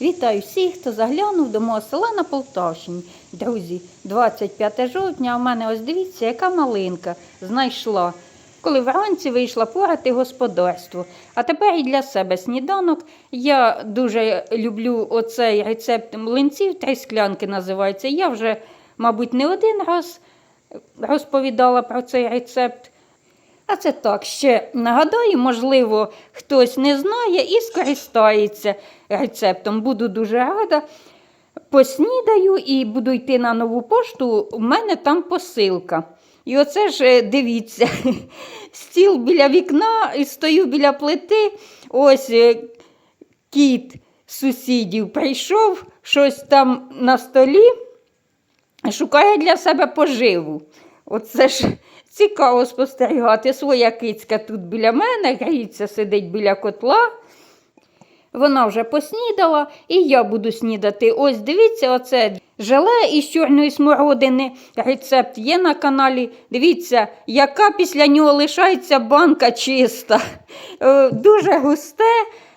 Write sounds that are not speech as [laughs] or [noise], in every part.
Вітаю всіх, хто заглянув до мого села на Полтавщині. Друзі, 25 жовтня, в мене ось дивіться, яка малинка знайшла. Коли вранці вийшла порати господарство. А тепер і для себе сніданок. Я дуже люблю оцей рецепт млинців, три склянки називається. Я вже, мабуть, не один раз розповідала про цей рецепт. А це так, ще нагадаю, можливо, хтось не знає і скористається рецептом. Буду дуже рада. Поснідаю і буду йти на нову пошту. У мене там посилка. І оце ж е, дивіться, [laughs] стіл біля вікна, і стою біля плити. Ось е, кіт сусідів прийшов, щось там на столі шукає для себе поживу. Оце ж цікаво спостерігати. Своя кицька тут біля мене, гріється, сидить біля котла. Вона вже поснідала, і я буду снідати. Ось дивіться, оце желе із чорної смородини. Рецепт є на каналі. Дивіться, яка після нього лишається банка чиста. Е, Дуже густе,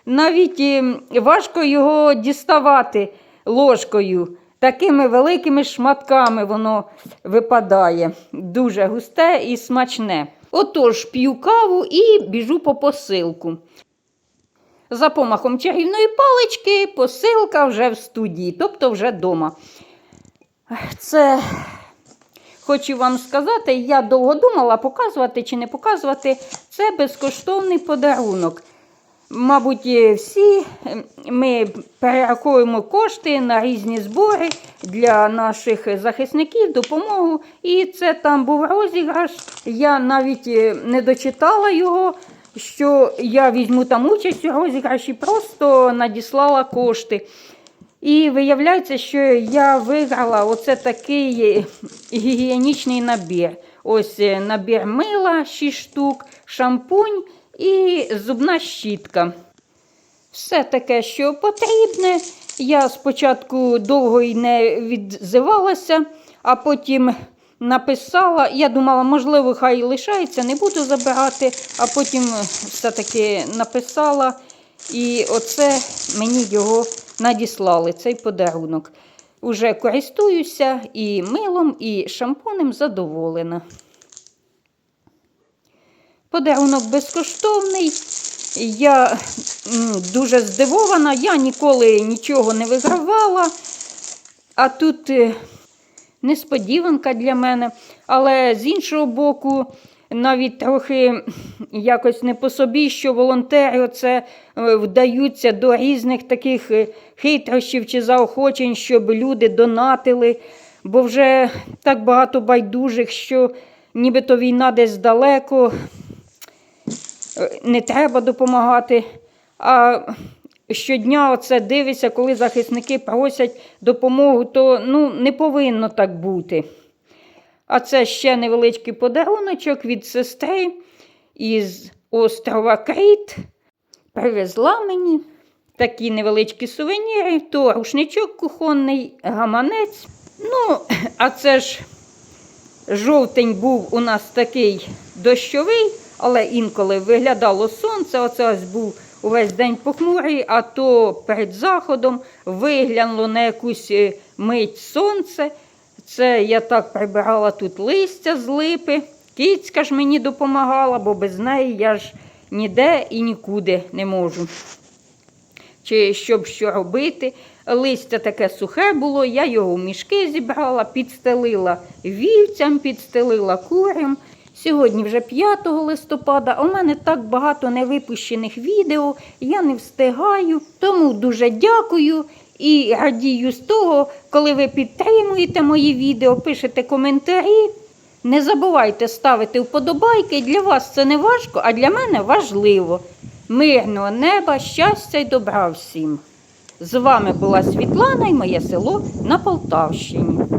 навіть ем, важко його діставати ложкою. Такими великими шматками воно випадає. Дуже густе і смачне. Отож, п'ю каву і біжу по посилку. За помахом чарівної палички посилка вже в студії, тобто вже вдома. Це хочу вам сказати, я довго думала, показувати чи не показувати. Це безкоштовний подарунок. Мабуть, всі ми перераховуємо кошти на різні збори для наших захисників, допомогу. І це там був розіграш. Я навіть е, не дочитала його, що я візьму там участь у розіграші, просто надіслала кошти. І виявляється, що я виграла оце такий е, гігієнічний набір. Ось е, набір мила 6 штук, шампунь і зубна щітка. Все таке, що потрібне. Я спочатку довго й не відзивалася, а потім написала. Я думала, можливо, хай лишається, не буду забирати, а потім все-таки написала. І оце мені його надіслали, цей подарунок. Уже користуюся і милом, і шампунем задоволена. Подарунок безкоштовний. Я дуже здивована, я ніколи нічого не вигравала. А тут е, несподіванка для мене. Але з іншого боку, навіть трохи якось не по собі, що волонтери оце е, вдаються до різних таких е, хитрощів чи заохочень, щоб люди донатили. Бо вже так багато байдужих, що нібито війна десь далеко, не треба допомагати. А щодня оце дивишся, коли захисники просять допомогу, то ну, не повинно так бути. А це ще невеличкий подаруночок від сестри із острова Кріт. Привезла мені такі невеличкі сувеніри, то рушничок кухонний, гаманець. Ну, а це ж жовтень був у нас такий дощовий, але інколи виглядало сонце. Оце ось був увесь день похмурий, а то перед заходом виглянуло на якусь е, мить сонце. Це я так прибирала тут листя з липи. Кіцька ж мені допомагала, бо без неї я ж ніде і нікуди не можу. Чи щоб що робити. Листя таке сухе було, я його в мішки зібрала, підстелила вівцям, підстелила курям. Сьогодні вже 5 листопада, у мене так багато невипущених відео, я не встигаю. Тому дуже дякую і радію з того, коли ви підтримуєте мої відео, пишете коментарі. Не забувайте ставити вподобайки. Для вас це не важко, а для мене важливо. Мирного неба, щастя й добра всім. З вами була Світлана і моє село на Полтавщині.